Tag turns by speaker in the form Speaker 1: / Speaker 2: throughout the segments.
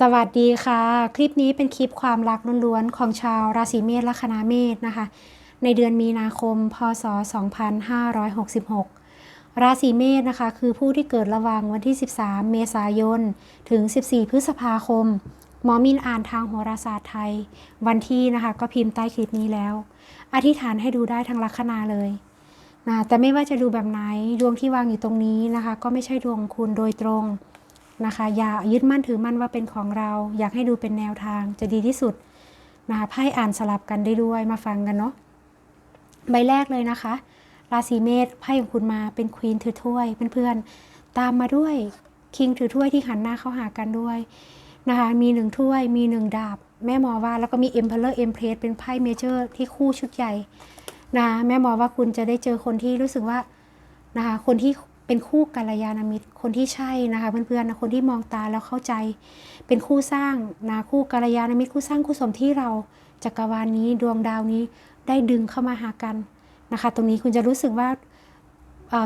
Speaker 1: สวัสดีค่ะ คลิปนี้เป็นคลิปความรักล้วนๆ ของชาวราศีเมษและคณะเมษนะคะ ในเดือนมีนาคม พศ 2566 ราศีเมษนะคะคือผู้ที่เกิดระหว่างวันที่ 13 เมษายน ถึง 14 พฤษภาคม หมอมินอ่านทางโหราศาสตร์ไทย วันที่นะคะก็พิมพ์ใต้คลิปนี้แล้ว อธิษฐานให้ดูได้ทั้งลัคนาเลยนะแต่ไม่ว่าจะดูแบบไหนดวงที่วางอยู่ตรงนี้นะคะ ก็ไม่ใช่ดวงคุณโดยตรง นะคะ อย่ายึดมั่นถือมั่นว่าเป็นของเรา อยากให้ดูเป็นแนวทางจะดีที่สุดนะคะไพ่อ่านสลับกันได้ด้วยมาฟังกันเนาะใบแรกเลยนะคะ ราศีเมษไพ่ของคุณมาเป็นควีนถือถ้วยเพื่อนๆตามมาด้วยคิงถือถ้วยที่หันหน้าเข้าหากันด้วยนะคะมีหนึ่งถ้วยมีหนึ่งดาบ แม่หมอว่าแล้วก็มี Emperor Empress เป็นไพ่เมเจอร์ที่คู่ชุดใหญ่นะแม่หมอว่าคุณจะได้เจอคนที่รู้สึกว่านะคะคนที่ เป็นคู่กัลยาณมิตรคนที่ใช่นะคะเพื่อนๆนะคนที่มองตาแล้วเข้าใจ เป็นคู่สร้างนะคู่กัลยาณมิตรคู่สร้างคู่สมที่เราจักรวาลนนี้ดวงดาวนี้ได้ดึงเข้ามาหากันนะคะ ตรงนี้คุณจะรู้สึกว่า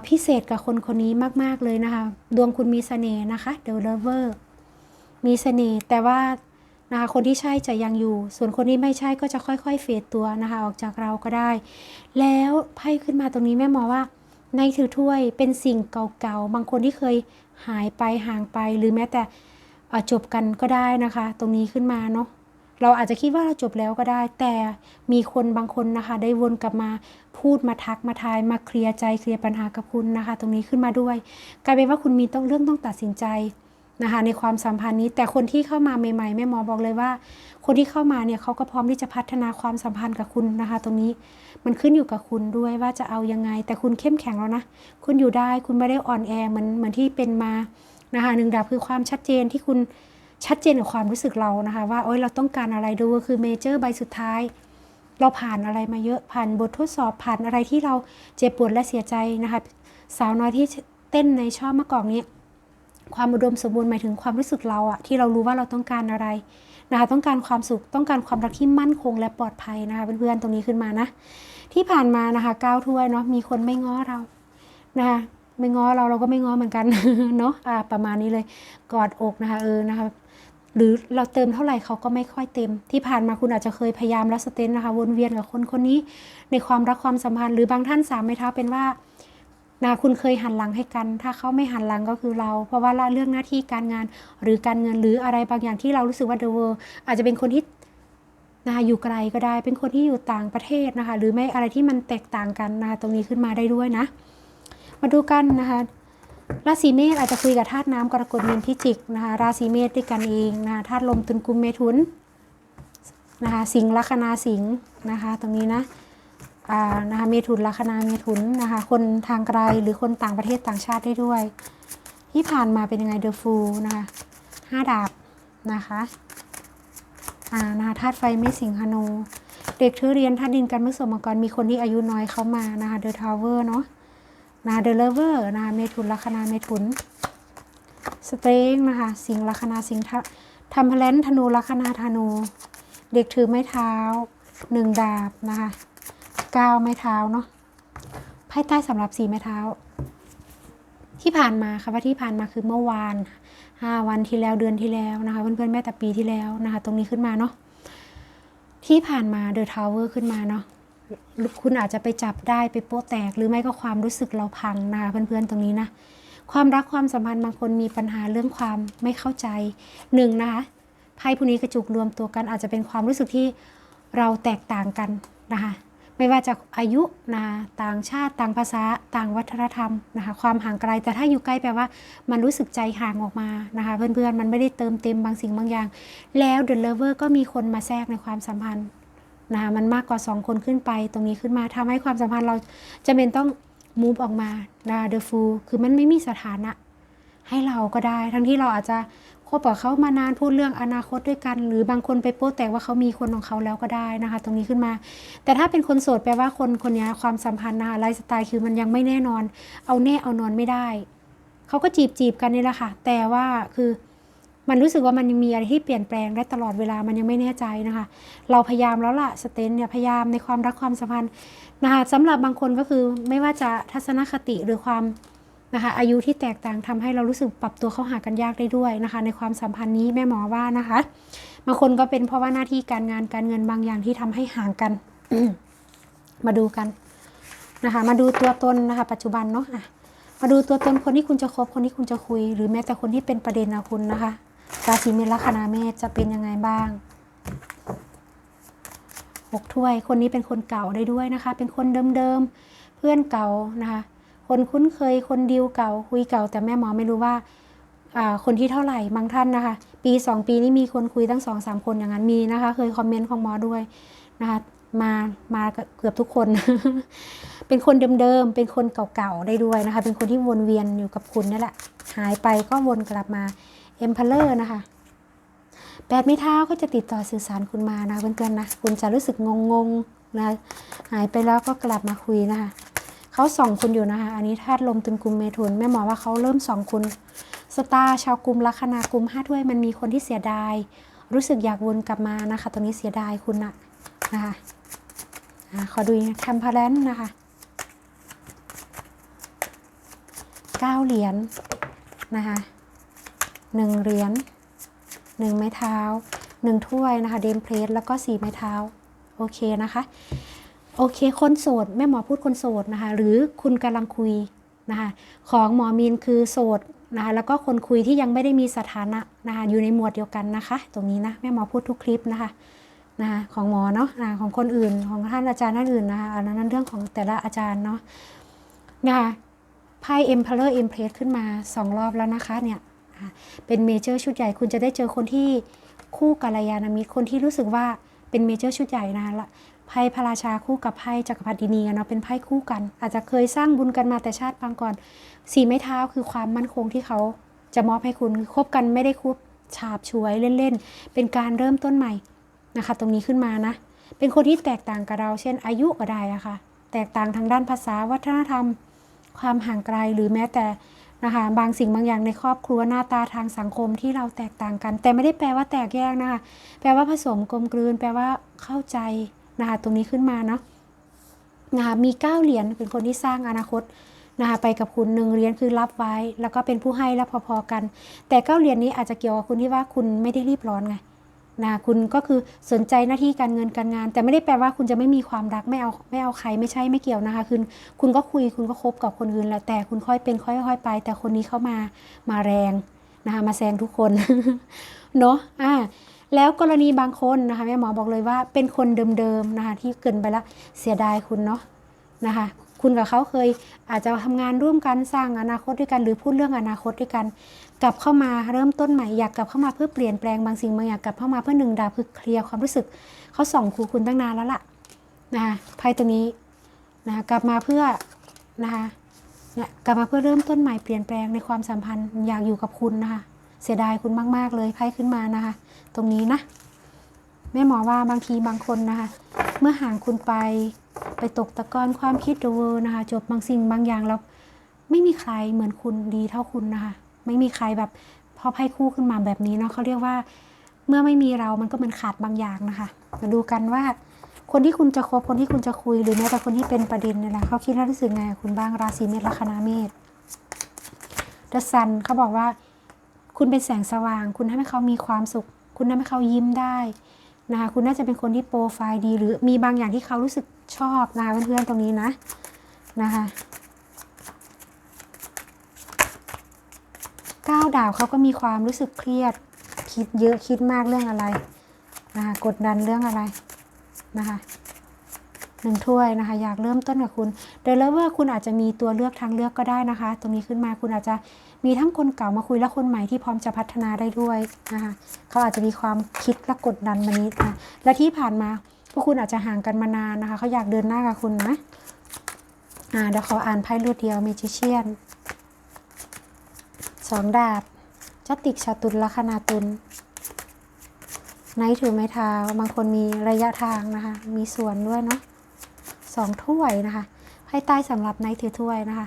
Speaker 1: พิเศษกับคนคนนี้มาก ๆ เลยนะคะ ดวงคุณมีเสน่ห์นะคะ The Lover มีเสน่ห์แต่ว่านะคะคนที่ใช่จะยังอยู่ ส่วนคนที่ไม่ใช่ก็จะค่อย ๆ เฟดตัวนะคะ ออกจากเราก็ได้ แล้วไพ่ขึ้นมาตรงนี้แม่หมอว่า ในถือถ้วยเป็นสิ่งเก่าๆ บางคนที่เคยหายไปห่างไปหรือแม้แต่จบกันก็ได้นะคะ ตรงนี้ขึ้นมาเนาะเราอาจจะคิดว่าเราจบแล้วก็ได้ แต่มีคนบางคนนะคะ ได้วนกลับมาพูดมาทักมาทายมาเคลียร์ใจเคลียร์ปัญหากับคุณนะคะ ตรงนี้ขึ้นมาด้วย กลายเป็นว่าคุณมีต้องเรื่องต้องตัดสินใจ นะคะในความสัมพันธ์นี้แต่คนที่เข้ามาใหม่ๆแม่หมอบอกเลยว่า คนที่เข้ามาเนี่ยเขาก็พร้อมที่จะพัฒนาความสัมพันธ์กับคุณนะคะ ตรงนี้มันขึ้นอยู่กับคุณด้วยว่าจะเอายังไง แต่คุณเข้มแข็งแล้วนะ คุณอยู่ได้คุณไม่ได้อ่อนแอเหมือนเหมือนที่เป็นมานะคะหนึ่งดาบคือความชัดเจนที่คุณชัดเจนกับความรู้สึกเรานะคะ ว่าโอ้ยเราต้องการอะไรดูก็คือเมเจอร์ใบสุดท้าย เราผ่านอะไรมาเยอะผ่านบททดสอบผ่านอะไรที่เราเจ็บปวดและเสียใจนะคะ สาวน้อยที่เต้นในชอบมะกอกนี้ ความอุดมสมบูรณ์หมายถึงความรู้สึกเราอะที่เรารู้ว่าเราต้องการอะไรนะคะต้องการความสุขต้องการความรักที่มั่นคงและปลอดภัยนะคะเพื่อนๆตรงนี้ขึ้นมานะ ที่ผ่านมานะคะก้าวถ้วยเนาะมีคนไม่ง้อเรานะคะไม่ง้อเราเราก็ไม่ง้อเหมือนกันเนาะะประมาณนี้เลยกอดอกนะคะเออนะคะหรือเราเติมเท่าไหร่เขาก็ไม่ค่อยเต็ม ที่ผ่านมาคุณอาจจะเคยพยายามแล้วสเตนนะคะวนเวียนกับคนคนนี้ในความรักความสัมพันธ์หรือบางท่านสามไม้เท้าเป็นว่า นะคุณเคยหันหลังให้กัน ถ้าเขาไม่หันหลังก็คือเรา เพราะว่าเรื่องหน้าที่การงานหรือการเงินหรืออะไรบางอย่างที่เรารู้สึกว่าเดอะเวอร์อาจจะเป็นคนที่นะคะอยู่ไกลก็ได้เป็นคนที่อยู่ต่างประเทศนะคะ หรือไม่อะไรที่มันแตกต่างกันนะคะตรงนี้ขึ้นมาได้ด้วยนะ มาดูกันนะคะราศีเมษอาจจะคุยกับธาตุน้ำกรกฎมีนพิจิกนะคะราศีเมษด้วยกันเองนะคะธาตุลมตุลกุมเมถุนนะคะสิงห์ลัคนาสิงห์นะคะ ตรงนี้นะ นะคะเมถุนลัคนาเมถุนนะคะคนทางไกลหรือคนต่างประเทศต่างชาติได้ด้วย ที่ผ่านมาเป็นยังไงเดอะฟูนะคะห้าดาบนะคะอ่านะคะธาตุไฟไม่สิงหนูเด็กทือเรียนธาตุดินกันเมื่อสมก่อนมีคนที่อายุน้อยเข้ามานะคะเดอะทาวเวอร์เนาะนะคะเดอะเลเวอร์นะคะเมถุนลัคนาเมถุนสเตงนะคะสิงลัคนาสิงทำพลนธนูลัคนาธนู เด็กถือไม้เท้าหนึ่งดาบนะคะ ก้าวไม้เท้าเนาะไพ่ใต้สำหรับสีไม้เท้า ที่ผ่านมาค่ะว่าที่ผ่านมาคือเมื่อวานห้าวันที่แล้วเดือนที่แล้วนะคะ เพื่อนๆแม่แต่ปีที่แล้วนะคะ ตรงนี้ขึ้นมาเนาะที่ผ่านมาเดอะทาวเวอร์ขึ้นมาเนาะคุณอาจจะไปจับได้ไปโป๊ะแตก หรือไม่ก็ความรู้สึกเราพังนะคะเพื่อนๆตรงนี้นะความรักความสัมพันธ์บางคนมีปัญหาเรื่องความไม่เข้าใจหนึ่งนะคะไพ่พวกนี้กระจุกรวมตัวกันอาจจะเป็นความรู้สึกที่เราแตกต่างกันนะคะ ไม่ว่าจะอายุนะต่างชาติต่างภาษาต่างวัฒนธรรมนะคะความห่างไกลแต่ถ้าอยู่ใกล้แปลว่า มันรู้สึกใจห่างออกมานะคะเพื่อนๆมันไม่ได้เติมเต็มบางสิ่งบางอย่าง แล้วเดอะเลเวอร์ก็มีคนมาแทรกในความสัมพันธ์นะคะมันมากกว่า 2 คนขึ้นไปตรงนี้ขึ้นมาทำให้ความสัมพันธ์เราจะเป็นต้องมูฟออกมานะเดอะฟูคือมันไม่มีสถานะให้เราก็ได้ ทั้งที่เราอาจจะ คบกับเขามานานพูดเรื่องอนาคตด้วยกัน หรือบางคนไปโป๊แต่ว่าเขามีคนของเขาแล้วก็ได้นะคะ ตรงนี้ขึ้นมา แต่ถ้าเป็นคนโสดแปลว่าคนคนนี้ความสัมพันธ์นะคะไลฟ์สไตล์คือมันยังไม่แน่นอน เอาแน่เอานอนไม่ได้ เขาก็จีบจีบกันนี่แหละค่ะ แต่ว่าคือมันรู้สึกว่ามันยังมีอะไรที่เปลี่ยนแปลงได้ตลอดเวลามันยังไม่แน่ใจนะคะ เราพยายามแล้วล่ะสเตนเนี่ยพยายามในความรักความสัมพันธ์นะคะสำหรับบางคนก็คือไม่ว่าจะทัศนคติหรือความ นะคะอายุที่แตกต่างทำให้เรารู้สึกปรับตัวเข้าหากันยากได้ด้วยนะคะ ในความสัมพันธ์นี้แม่หมอว่านะคะบางคนก็เป็นเพราะว่าหน้าที่การงานการเงินบางอย่างที่ทำให้ห่างกัน มาดูกันนะคะ มาดูตัวตนนะคะ ปัจจุบันเนาะะมาดูตัวตนคนที่คุณจะคบคนที่คุณจะคุย หรือแม้แต่คนที่เป็นประเด็นนะคุณนะคะราศีเมษลัคนาเมษจะเป็นยังไงบ้างหกถ้วย คนนี้เป็นคนเก่าได้ด้วยนะคะ เป็นคนเดิมๆเพื่อนเก่านะคะ คนคุ้นเคยคนดีลเก่าคุยเก่า แต่แม่หมอไม่รู้ว่าคนที่เท่าไหร่บางท่านนะคะ ปีสองปีนี้มีคนคุยตั้งสองสามคนอย่างนั้นมีนะคะ เคยคอมเมนต์ของหมอด้วยนะคะมามาเกือบทุกคน เป็นคนเดิมๆ เป็นคนเก่าๆ ได้ด้วยนะคะ เป็นคนที่วนเวียนอยู่กับคุณนี่แหละ หายไปก็วนกลับมาเอ็มพเลอร์นะคะแปดไม้เท้าก็จะติดต่อสื่อสารคุณมานะเพื่อนๆนะ คุณจะรู้สึกงงๆนะหายไปแล้วก็กลับมาคุยนะคะ เขาส่องคุณอยู่นะคะ อันนี้ธาตุลมตุนกลุ่มเมถุนแม่หมอว่าเขาเริ่มส่องคุณสตาร์ชาวกลุ่มลัคนากรุมห้าถ้วยมันมีคนที่เสียดาย รู้สึกอยากวนกลับมานะคะ ตรงนี้เสียดายคุณนะนะคะอ่าขอดูแทำพลนนะคะเก้าเหรียญนะคะหนึ่งเหรียญหนึ่งไม้เท้าหนึ่งถ้วยนะคะเดมเพลสแล้วก็สี่ไม้เท้า โอเคนะคะ โอเค คนโสดแม่หมอพูดคนโสดนะคะ หรือคุณกำลังคุยนะคะของหมอมีนคือโสดนะคะแล้วก็คนคุยที่ยังไม่ได้มีสถานะนะคะอยู่ในหมวดเดียวกันนะคะ ตรงนี้นะแม่หมอพูดทุกคลิปนะคะนะคะของหมอเนาะนะของคนอื่นของท่านอาจารย์ท่านอื่นนะคะอันนั้นเรื่องของแต่ละอาจารย์เนาะนะคะไพ่ Emperor Empress ขึ้นมาสองรอบแล้วนะคะเนี่ยเป็นเมเจอร์ชุดใหญ่คุณจะได้เจอคนที่คู่กัลยาณมิตรคนที่รู้สึกว่าเป็นเมเจอร์ชุดใหญ่นะละ ไพ่พระราชาคู่กับไพ่จักรพรรดินีเนาะเป็นไพ่คู่กัน อาจจะเคยสร้างบุญกันมาแต่ชาติปางก่อนสีไม้เท้าคือความมั่นคงที่เขาจะมอบให้คุณคบกันไม่ได้คบฉาบฉวยเล่นๆ เป็นการเริ่มต้นใหม่นะคะ ตรงนี้ขึ้นมานะ เป็นคนที่แตกต่างกับเรา เช่น อายุก็ได้อะค่ะ แตกต่างทางด้านภาษาวัฒนธรรม ความห่างไกลหรือแม้แต่นะคะบางสิ่งบางอย่างในครอบครัวหน้าตาทางสังคมที่เราแตกต่างกัน แต่ไม่ได้แปลว่าแตกแยกนะคะ แปลว่าผสมกลมกลืน แปลว่าเข้าใจ นะคะตรงนี้ขึ้นมาเนาะนะคะมีเก้าเหรียญเป็นคนที่สร้างอนาคตนะคะไปกับคุณหนึ่งเหรียญคือรับไว้ แล้วก็เป็นผู้ให้และพอๆกัน แต่เก้าเหรียญนี้อาจจะเกี่ยวกับคุณที่ว่าคุณไม่ได้รีบร้อนไงนะคุณก็คือสนใจหน้าที่การเงินการงาน แต่ไม่ได้แปลว่าคุณจะไม่มีความรักไม่เอาไม่เอาใครไม่ใช่ไม่เกี่ยวนะคะคือคุณก็คุยคุณก็คบกับคนอื่นแหละแต่คุณค่อยเป็นค่อยๆไป แต่คนนี้เข้ามามาแรงนะคะมาแซงทุกคนเนาะอ่า แล้วกรณีบางคนนะคะแม่หมอบอกเลยว่าเป็นคนเดิมๆนะคะที่เกินไปละเสียดายคุณเนาะนะคะคุณกับเขาเคยอาจจะทำงานร่วมกันสร้างอนาคตด้วยกัน หรือพูดเรื่องอนาคตด้วยกัน กลับเข้ามาเริ่มต้นใหม่อยากกลับเข้ามาเพื่อเปลี่ยนแปลงบางสิ่งบางอย่างกลับเข้ามาเพื่อหนึ่งดาวคือเคลียร์ความรู้สึกเขาส่องครูคุณตั้งนานแล้วล่ะนะคะไพ่ตัวนี้นะคะกลับมาเพื่อนะคะเนี่ยกลับมาเพื่อเริ่มต้นใหม่เปลี่ยนแปลงในความสัมพันธ์อยากอยู่กับคุณนะคะ เสียดายคุณมาก ๆ เลยไพ่ขึ้นมานะคะ ตรงนี้นะแม่หมอว่าบางทีบางคนนะคะ เมื่อห่างคุณไปไปตกตะกอนความคิดเดเวอร์นะคะ จบบางสิ่งบางอย่างแล้วไม่มีใครเหมือนคุณดีเท่าคุณนะคะ ไม่มีใครแบบพอไพ่คู่ขึ้นมาแบบนี้เนาะเขาเรียกว่า เมื่อไม่มีเรามันก็เหมือนขาดบางอย่างนะคะมาดูกันว่า คนที่คุณจะคบคนที่คุณจะคุยหรือแม้แต่คนที่เป็นประเด็นเนี่ยแหละเขาคิดและรู้สึกไงคุณบ้างราศีเมษลัคนาเมษเดอะซันเขาบอกว่า คุณเป็นแสงสว่าง คุณทำให้เขามีความสุข คุณทำให้เขายิ้มได้นะคะคุณน่าจะเป็นคนที่โปรไฟล์ดี หรือมีบางอย่างที่เขารู้สึกชอบนะคะเพื่อนๆตรงนี้นะนะคะก้าวดาวเขาก็มีความรู้สึกเครียด คิดเยอะคิดมากเรื่องอะไรนะคะกดดันเรื่องอะไรนะคะหนึ่งถ้วยนะคะ อยากเริ่มต้นกับคุณเดลเวอร์คุณอาจจะมีตัวเลือกทางเลือกก็ได้นะคะ ตรงนี้ขึ้นมาคุณอาจจะ มีทั้งคนเก่ามาคุยและคนใหม่ที่พร้อมจะพัฒนาได้ด้วยนะคะเขาอาจจะมีความคิดและกดดันมานิดนะและที่ผ่านมาพวกคุณอาจจะห่างกันมานานนะคะเขาอยากเดินหน้ากับคุณนะอ่าเดี๋ยวขออ่านไพ่รวดเดียวเมจิเชียนสองดาบจติกชาตุลลัคนาตุลไนท์ถือไม้เท้าบางคนมีระยะทางนะคะ มีส่วนด้วยเนาะสองถ้วยนะคะไพ่ใต้สำหรับไนท์ถือถ้วยนะคะ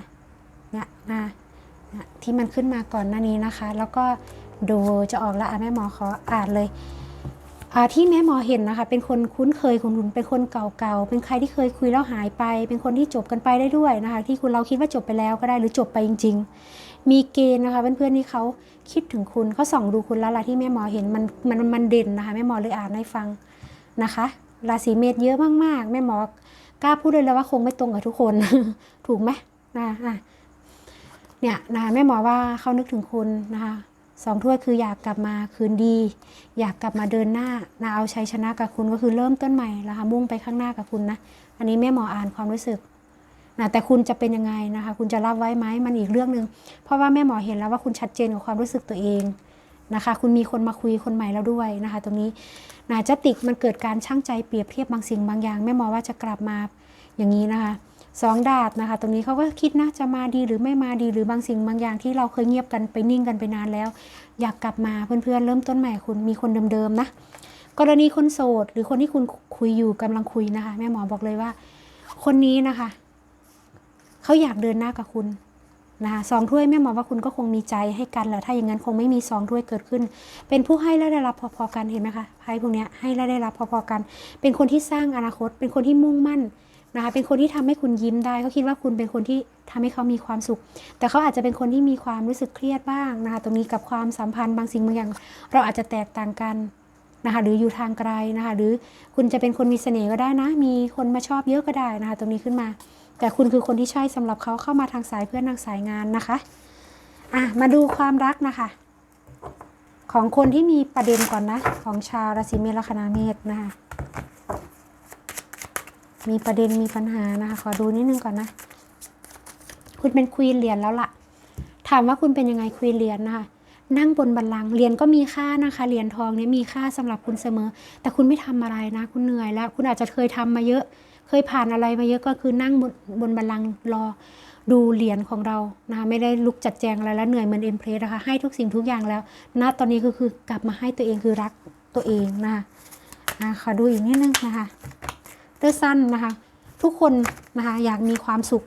Speaker 1: เนี่ยนะ ที่มันขึ้นมาก่อนหน้านี้นะคะ แล้วก็ดูจะออกแล้วแม่หมอขออ่านเลยที่แม่หมอเห็นนะคะ เป็นคนคุ้นเคยของคุณเป็นคนเก่าๆ เป็นใครที่เคยคุยแล้วหายไป เป็นคนที่จบกันไปได้ด้วยนะคะ ที่คุณเราคิดว่าจบไปแล้วก็ได้หรือจบไปจริง ๆ มีเกณฑ์นะคะเพื่อนๆที่เขาคิดถึงคุณเขาส่องดูคุณแล้วล่ะที่แม่หมอเห็นมันมันมันเด่นนะคะแม่หมอเลยอ่านให้ฟังนะคะราศีเมษเยอะมากๆ แม่หมอกล้าพูดเลยแล้วว่าคงไม่ตรงกับทุกคนถูกไหมนะอะ เนี่ยนะแม่หมอว่าเขานึกถึงคุณนะคะสองถ้วยคืออยากกลับมาคืนดี อยากกลับมาเดินหน้านะเอาชัยชนะกับคุณก็คือเริ่มต้นใหม่แล้วค่ะมุ่งไปข้างหน้ากับคุณนะ อันนี้แม่หมออ่านความรู้สึกนะแต่คุณจะเป็นยังไงนะคะ คุณจะรับไว้ไหมมันอีกเรื่องหนึ่งเพราะว่าแม่หมอเห็นแล้วว่าคุณชัดเจนกับความรู้สึกตัวเองนะคะ คุณมีคนมาคุยคนใหม่แล้วด้วยนะคะ ตรงนี้นะจะติกมันเกิดการช่างใจเปรียบเทียบบางสิ่งบางอย่างแม่หมอว่าจะกลับมาอย่างนี้นะคะ สองดาบนะคะ ตรงนี้เขาก็คิดนะจะมาดีหรือไม่มาดีหรือบางสิ่งบางอย่างที่เราเคยเงียบกันไปนิ่งกันไปนานแล้ว อยากกลับมาเพื่อนๆเริ่มต้นใหม่คุณมีคนเดิมๆนะ กรณีคนโสด หรือคนที่คุณคุยอยู่กำลังคุยนะคะ แม่หมอบอกเลยว่า คนนี้นะคะเขาอยากเดินหน้ากับคุณนะคะสองถ้วยแม่หมอว่าคุณก็คงมีใจให้กันแหละถ้าอย่างนั้นคงไม่มีสองถ้วยเกิดขึ้น เป็นผู้ให้และได้รับพอๆกันเห็นไหมคะไพ่พวกนี้ให้และได้รับพอๆกัน เป็นคนที่สร้างอนาคต เป็นคนที่มุ่งมั่น นะคะเป็นคนที่ทำให้คุณยิ้มได้เขาคิดว่าคุณเป็นคนที่ทำให้เขามีความสุข แต่เขาอาจจะเป็นคนที่มีความรู้สึกเครียดบ้างนะคะตรงนี้กับความสัมพันธ์บางสิ่งบางอย่าง เราอาจจะแตกต่างกันนะคะหรืออยู่ทางไกลนะคะหรือคุณจะเป็นคนมีเสน่ห์ก็ได้นะ มีคนมาชอบเยอะก็ได้นะคะตรงนี้ขึ้นมา แต่คุณคือคนที่ใช่สำหรับเขาเข้ามาทางสายเพื่อนทางสายงานนะคะอะมาดูความรักนะคะ ของคนที่มีประเด็นก่อนนะ ของชาวราศีเมษลัคนาเมษนะคะ มีประเด็นมีปัญหานะคะ ขอดูนิดนึงก่อนนะ คุณเป็นควีนเหรียญแล้วล่ะ ถามว่าคุณเป็นยังไงควีนเหรียญนะคะ นั่งบนบัลลังก์เหรียญก็มีค่านะคะ เหรียญทองเนี่ยมีค่าสำหรับคุณเสมอ แต่คุณไม่ทำอะไรนะ คุณเหนื่อยแล้ว คุณอาจจะเคยทำมาเยอะ เคยผ่านอะไรมาเยอะก็คือนั่งบนบนบัลลังก์รอดูเหรียญของเรานะคะไม่ได้ลุกจัดแจงอะไรแล้วเหนื่อยเหมือนเอ็มเพลสนะคะให้ทุกสิ่งทุกอย่างแล้วณตอนนี้คือคือกลับมาให้ตัวเองคือรักตัวเองนะคะอะขอดูอีกนิดนึงนะคะ เตอร์สั้นนะคะ ทุกคนนะคะอยากมีความสุข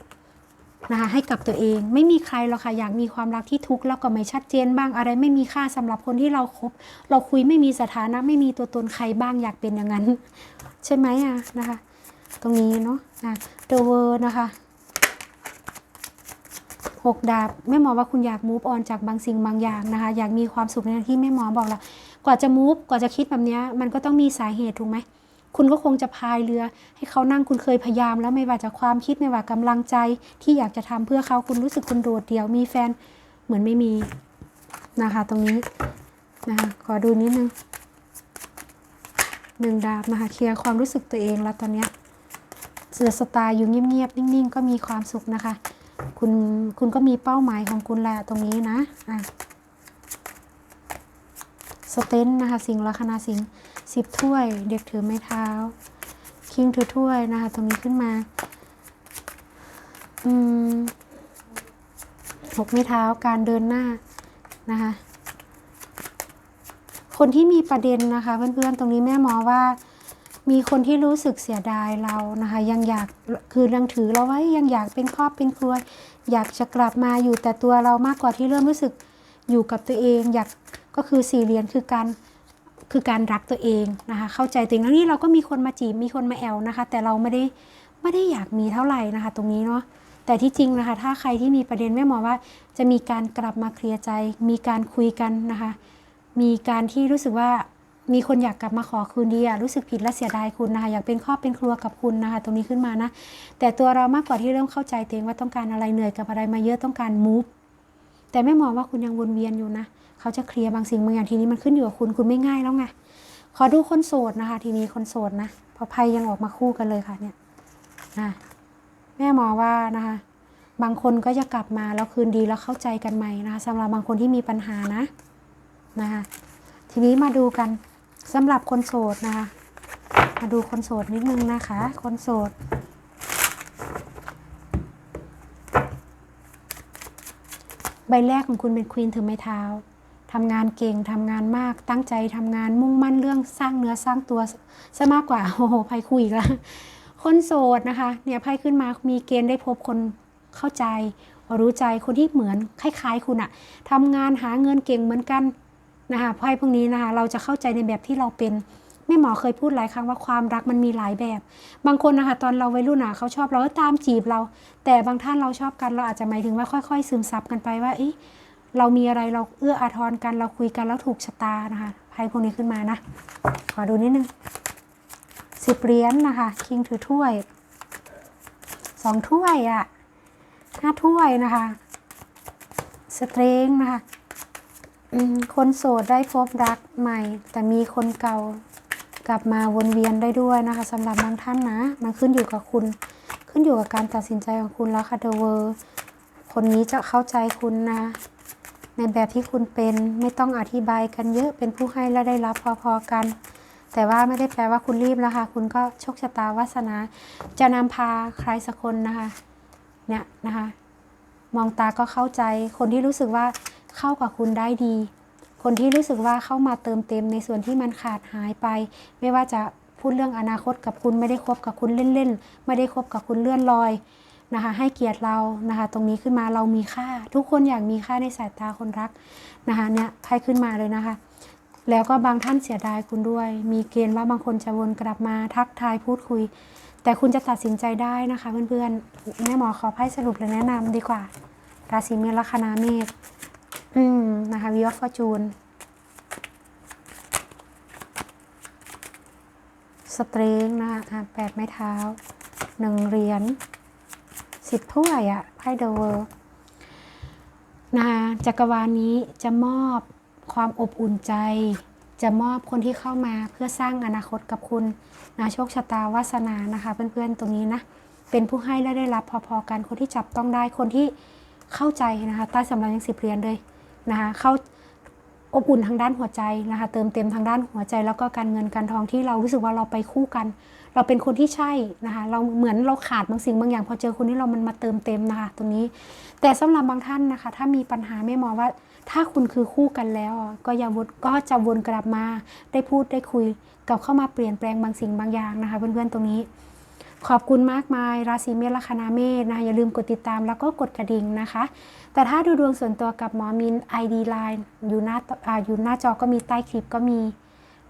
Speaker 1: นะคะให้กับตัวเองไม่มีใครหรอกค่ะอยากมีความรักที่ทุกข์แล้วก็ไม่ชัดเจนบ้างอะไรไม่มีค่าสำหรับคนที่เราคบเราคุยไม่มีสถานะไม่มีตัวตนใครบ้างอยากเป็นอย่างนั้น ใช่ไหมอะนะคะ ตรงนี้เนาะอะเดเวอร์นะคะหกดาบแม่หมอว่าคุณอยากมูฟออนจากบางสิ่งบางอย่างนะคะ อยากมีความสุขในที่แม่หมอบอกละกว่าจะมูฟกว่าจะคิดแบบนี้มันก็ต้องมีสาเหตุถูกไหม คุณก็คงจะพายเรือ ให้เขานั่งคุณเคยพยายามแล้วไม่ว่าจะความคิดไม่ว่ากำลังใจที่อยากจะทำเพื่อเขาคุณรู้สึกคุณโดดเดี่ยวมีแฟนเหมือนไม่มีนะคะ ตรงนี้นะคะขอดูนิดนึงหนึ่งดาบนะคะเคลียร์ความรู้สึกตัวเองแล้วตอนเนี้ยเสือสตาร์อยู่เงียบๆนิ่ง ๆ ก็มีความสุขนะคะ คุณคุณก็มีเป้าหมายของคุณแหละตรงนี้นะอะ สเตนนะคะ สิงห์ลัคนาสิงห์สิบถ้วย เด็กถือไม้เท้า คิงถือถ้วยนะคะ ตรงนี้ขึ้นมา อืมหกไม้เท้าการเดินหน้านะคะ คนที่มีประเด็นนะคะ เพื่อนๆตรงนี้แม่หมอว่า มีคนที่รู้สึกเสียดายเรานะคะ ยังอยากคือยังถือเราไว้ยังอยากเป็นครอบเป็นครัว อยากจะกลับมาอยู่แต่ตัวเรามากกว่าที่เริ่มรู้สึกอยู่กับตัวเอง อยาก ก็คือสี่เหรียญคือการคือการรักตัวเองนะคะเข้าใจตัวเองแล้วนี่เราก็มีคนมาจีบมีคนมาแอลนะคะ แต่เราไม่ได้ไม่ได้อยากมีเท่าไหร่นะคะ ตรงนี้เนาะแต่ที่จริงนะคะ ถ้าใครที่มีประเด็นแม่หมอว่า จะมีการกลับมาเคลียร์ใจ มีการคุยกันนะคะ มีการที่รู้สึกว่ามีคนอยากกลับมาขอคืนดีอะรู้สึกผิดและเสียดายคุณนะคะอยากเป็นครอบเป็นครัวกับคุณนะคะ ตรงนี้ขึ้นมานะ แต่ตัวเรามากกว่าที่เริ่มเข้าใจตัวเองว่าต้องการอะไรเหนื่อยกับอะไรมาเยอะต้องการมูฟแต่ไม่มองว่าคุณยังวนเวียนอยู่นะ เขาจะเคลียร์บางสิ่งบางอย่างทีนี้มันขึ้นอยู่กับคุณคุณไม่ง่ายแล้วไงขอดูคนโสดนะคะ ทีนี้คนโสดนะพอภัยยังออกมาคู่กันเลยค่ะเนี่ยนะแม่หมอว่านะคะ บางคนก็จะกลับมาแล้วคืนดีแล้วเข้าใจกันใหม่นะคะสำหรับบางคนที่มีปัญหานะนะคะทีนี้มาดูกันสำหรับคนโสดนะคะ มาดูคนโสดนิดนึงนะคะ คนโสดใบแรกของคุณเป็นควีนถือไม้เท้า ทำงานเก่งทำงานมากตั้งใจทำงานมุ่งมั่นเรื่องสร้างเนื้อสร้างตัวซะมากกว่าโอ้โหไพ่คุยอีกแล้วคนโสดนะคะเนี่ยไพ่ขึ้นมามีเกณฑ์ได้พบคนเข้าใจ รู้ใจคนที่เหมือนคล้ายๆ คุณอะทำงานหาเงินเก่งเหมือนกันนะคะไพ่พวกนี้นะคะเราจะเข้าใจในแบบที่เราเป็นแม่หมอเคยพูดหลายครั้งว่าความรักมันมีหลายแบบ บางคนนะคะตอนเราวัยรุ่นอะเขาชอบเราก็ตามจีบเรา แต่บางท่านเราชอบกันเราอาจจะหมายถึงว่าค่อย ๆ ซึมซับกันไปว่าเอ๊ะ เรามีอะไรเราเอื้ออาทรกันเราคุยกันแล้วถูกชะตานะคะไพ่พวกนี้ขึ้นมานะ ขอดูนิดนึงสิบเหรียญนะคะ คิงถือถ้วยสองถ้วยอะ่ะห้าถ้วยนะคะ สเตรงนะคะคนโสดได้พบรักใหม่ แต่มีคนเก่ากลับมาวนเวียนได้ด้วยนะคะสำหรับบางท่านนะ มันขึ้นอยู่กับคุณ ขึ้นอยู่กับการตัดสินใจของคุณแล้วค่ะเดอะเวอร์คนนี้จะเข้าใจคุณนะ ในแบบที่คุณเป็นไม่ต้องอธิบายกันเยอะเป็นผู้ให้และได้รับพอๆกัน แต่ว่าไม่ได้แปลว่าคุณรีบนะคะคุณก็โชคชะตาวาสนา จะนำพาใครสักคนนะคะเนี่ยนะคะ มองตาก็เข้าใจ คนที่รู้สึกว่าเข้ากับคุณได้ดี คนที่รู้สึกว่าเข้ามาเติมเต็มในส่วนที่มันขาดหายไป ไม่ว่าจะพูดเรื่องอนาคตกับคุณไม่ได้คบกับคุณเล่นๆ ไม่ได้คบกับคุณเลื่อนลอย นะคะ ให้เกียรติเรานะคะ ตรงนี้ขึ้นมาเรามีค่า ทุกคนอยากมีค่าในสายตาคนรักนะคะเนี่ยไพ่ขึ้นมาเลยนะคะ แล้วก็บางท่านเสียดายคุณด้วย มีเกณฑ์ว่าบางคนจะวนกลับมาทักทายพูดคุย แต่คุณจะตัดสินใจได้นะคะเพื่อนๆแม่หมอขอไพ่สรุปและแนะนำดีกว่า ราศีเมษลัคนาเมษอืมนะคะวิวฟอร์จูนสเตรงนะคะแปดไม้เท้าหนึ่งเหรียญ สิบถ้วยอะไพ่เดอะเวิร์นะคะจักรวาลนี้จะมอบความอบอุ่นใจ จะมอบคนที่เข้ามาเพื่อสร้างอนาคตกับคุณนะโชคชะตาวาสนานะคะ เพื่อนๆตรงนี้นะ เป็นผู้ให้และได้รับพอๆกันคนที่จับต้องได้คนที่เข้าใจนะคะใต้สำรับยังสิบเหรียญเลยนะคะเข้า อบอุ่นทางด้านหัวใจนะคะ เติมเต็มทางด้านหัวใจ แล้วก็การเงินการทองที่เรารู้สึกว่าเราไปคู่กัน เราเป็นคนที่ใช่นะคะ เราเหมือนเราขาดบางสิ่งบางอย่าง พอเจอคนที่เรามันมาเติมเต็มนะคะ ตรงนี้ แต่สำหรับบางท่านนะคะ ถ้ามีปัญหาไม่มองว่า ถ้าคุณคือคู่กันแล้ว ก็อย่าวนก็จะวนกลับมา ได้พูดได้คุยกับเข้ามาเปลี่ยนแปลงบางสิ่งบางอย่างนะคะ เพื่อนๆตรงนี้ ขอบคุณมากมายราศีเมษลัคนาเมษนะคะอย่าลืมกดติดตามแล้วก็กดกระดิ่งนะคะ แต่ถ้าดูดวงส่วนตัวกับหมอมิน ID Line อยู่หน้าอ่าอยู่หน้าจอก็มีใต้คลิปก็มี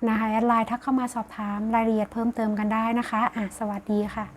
Speaker 1: นะคะแอดไลน์ทักเข้ามาสอบถามรายละเอียดเพิ่มเติมกันได้นะคะอะสวัสดีค่ะ